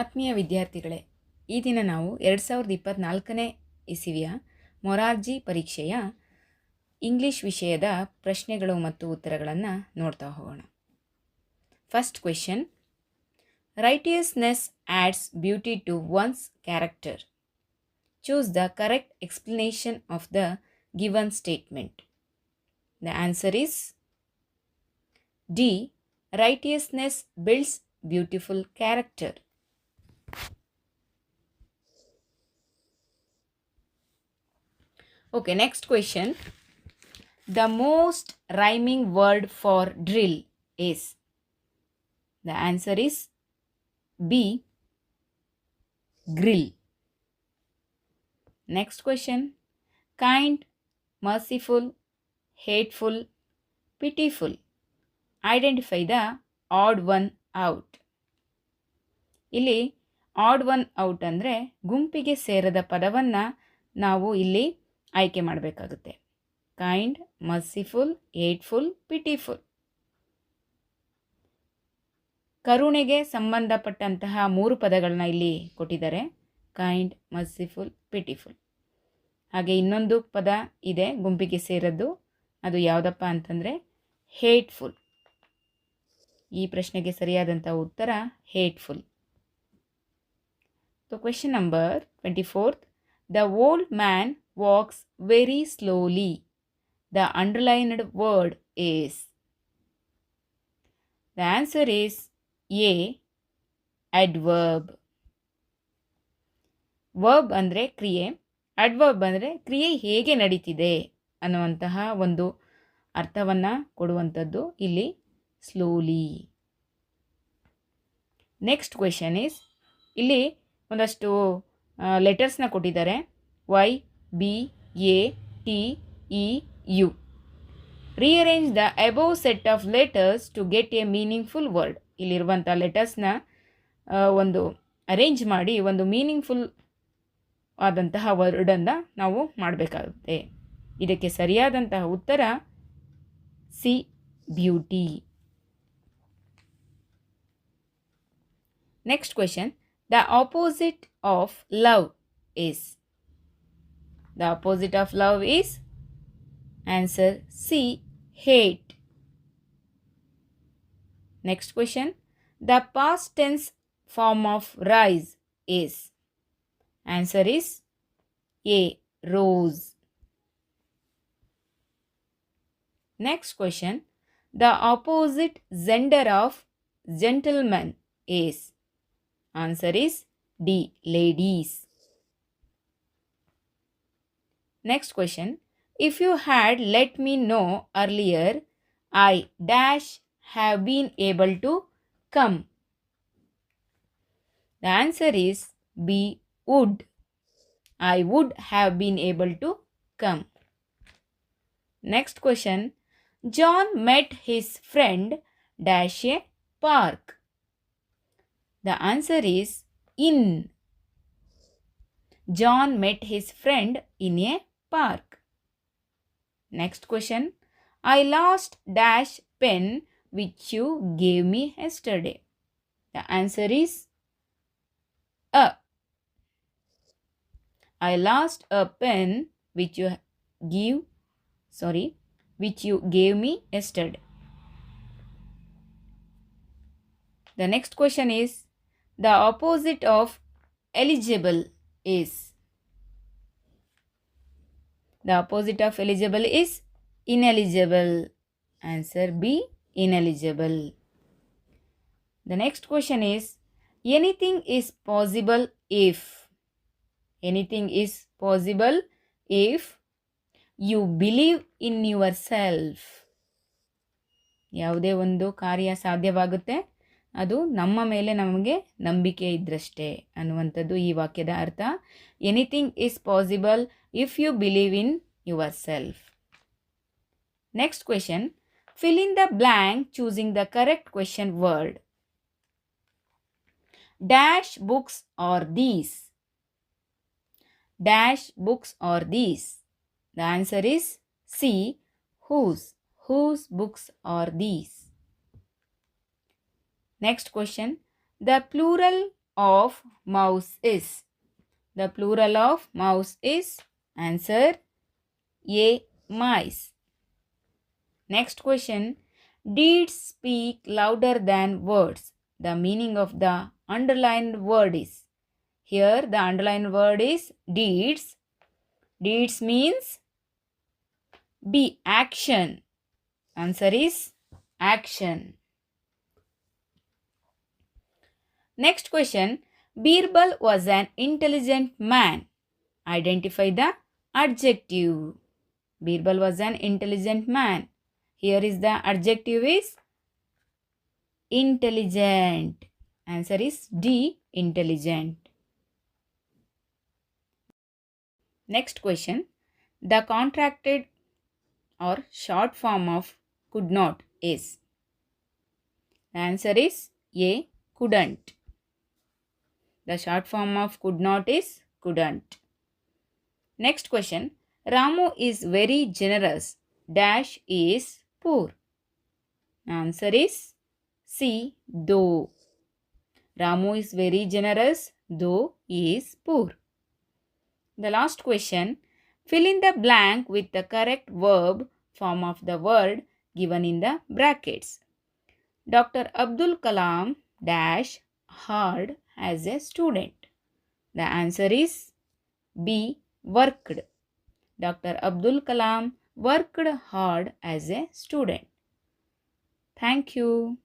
ಆತ್ಮೀಯ ವಿದ್ಯಾರ್ಥಿಗಳೇ, ಈ ದಿನ ನಾವು ಎರಡು ಸಾವಿರದ ಇಪ್ಪತ್ತ್ನಾಲ್ಕನೇ ಇಸಿವಿಯ ಮೊರಾರ್ಜಿ ಪರೀಕ್ಷೆಯ ಇಂಗ್ಲಿಷ್ ವಿಷಯದ ಪ್ರಶ್ನೆಗಳು ಮತ್ತು ಉತ್ತರಗಳನ್ನು ನೋಡ್ತಾ ಹೋಗೋಣ. First question righteousness adds beauty to one's character choose the correct explanation of the given statement the answer is D righteousness builds beautiful character. Okay, next question. The most rhyming word for drill is? The answer is B. Grill. Next question. Kind, merciful, hateful, pitiful. Identify the odd one out ಇಲ್ಲಿ odd one out ಅಂದರೆ ಗುಂಪಿಗೆ ಸೇರದ ಪದವನ್ನು ನಾವು ಇಲ್ಲಿ ಆಯ್ಕೆ ಮಾಡಬೇಕಾಗುತ್ತೆ. Kind merciful ಏಟ್ಫುಲ್ ಪಿಟಿಫುಲ್ ಕರುಣೆಗೆ ಸಂಬಂಧಪಟ್ಟಂತಹ ಮೂರು ಪದಗಳನ್ನ ಇಲ್ಲಿ ಕೊಟ್ಟಿದ್ದಾರೆ. ಕೈಂಡ್ ಮರ್ಸಿಫುಲ್ ಪಿಟಿಫುಲ್ ಹಾಗೆ ಇನ್ನೊಂದು ಪದ ಇದೆ ಗುಂಪಿಗೆ ಸೇರದ್ದು. ಅದು ಯಾವುದಪ್ಪ ಅಂತಂದರೆ ಹೇಟ್ಫುಲ್ ಈ ಪ್ರಶ್ನೆಗೆ ಸರಿಯಾದಂಥ ಉತ್ತರ hateful so question number twenty fourth the old man walks very slowly the underlined word is the answer is a adverb verb ಅಂದರೆ ಕ್ರಿಯೆ. ಅಡ್ವರ್ಬ್ ಅಂದರೆ ಕ್ರಿಯೆ ಹೇಗೆ ನಡೀತಿದೆ ಅನ್ನುವಂತಹ ಒಂದು ಅರ್ಥವನ್ನು ಕೊಡುವಂಥದ್ದು ಇಲ್ಲಿ ಸ್ಲೋಲಿ ನೆಕ್ಸ್ಟ್ ಕ್ವೆಶನ್ ಈಸ್ ಇಲ್ಲಿ ಒಂದಷ್ಟು ಲೆಟರ್ಸ್ನ ಕೊಟ್ಟಿದ್ದಾರೆ. Y B A T E U rearrange the above set of letters to get a meaningful word ಇಲ್ಲಿರುವಂಥ ಲೆಟರ್ಸ್ನ ಒಂದು ಅರೇಂಜ್ ಮಾಡಿ ಒಂದು ಮೀನಿಂಗ್ಫುಲ್ ಆದಂತಹ ವರ್ಡನ್ನು ನಾವು ಮಾಡಬೇಕಾಗುತ್ತೆ. ಇದಕ್ಕೆ ಸರಿಯಾದಂತಹ ಉತ್ತರ C beauty next question. The opposite of love is? The opposite of love is? Answer C. Hate. Next question. The past tense form of rise is? Answer is A. Rose. Next question. The opposite gender of gentleman is? Answer is D. Ladies. Next question. If you had let me know earlier, I dash have been able to come. The answer is B. Would. I would have been able to come. Next question. John met his friend dash a park. The answer is in. John met his friend in a park. Next question. I lost dash pen which you gave me yesterday. The answer is a. I lost a pen which you give sorry which you gave me yesterday. The next question is the opposite of eligible is? The opposite of eligible is ineligible. Answer B. Ineligible. The next question is anything is possible if. Anything is possible if you believe in yourself. ಯಾವುದೇ ಒಂದು ಕಾರ್ಯ ಸಾಧ್ಯವಾಗುತ್ತೆ ಅದು ನಮ್ಮ ಮೇಲೆ ನಮಗೆ ನಂಬಿಕೆ ಇದ್ರಷ್ಟೇ ಅನ್ನುವಂಥದ್ದು ಈ ವಾಕ್ಯದ ಅರ್ಥ. Anything is possible if you believe in yourself next question fill in the blank choosing the correct question word dash books are these dash books are these the answer is C whose whose books are these Next question. The plural of mouse is? The plural of mouse is answer A. Mice. Next question. Deeds speak louder than words. The meaning of the underlined word is. Here the underlined word is deeds. Deeds means B. Action. Answer is action. Next question. Birbal was an intelligent man. Identify the adjective. Birbal was an intelligent man. Here is the adjective is intelligent. Answer is D. Intelligent. Next question. The contracted or short form of could not is. The answer is A. Couldn't. The short form of could not is couldn't. Next question. Ramu is very generous. Dash is poor. Answer is C. Though. Ramu is very generous, though he is poor. The last question. Fill in the blank with the correct verb form of the word given in the brackets. Dr. Abdul Kalam dash hard as a student. The answer is B. Worked. Dr. Abdul Kalam worked hard as a student. Thank you.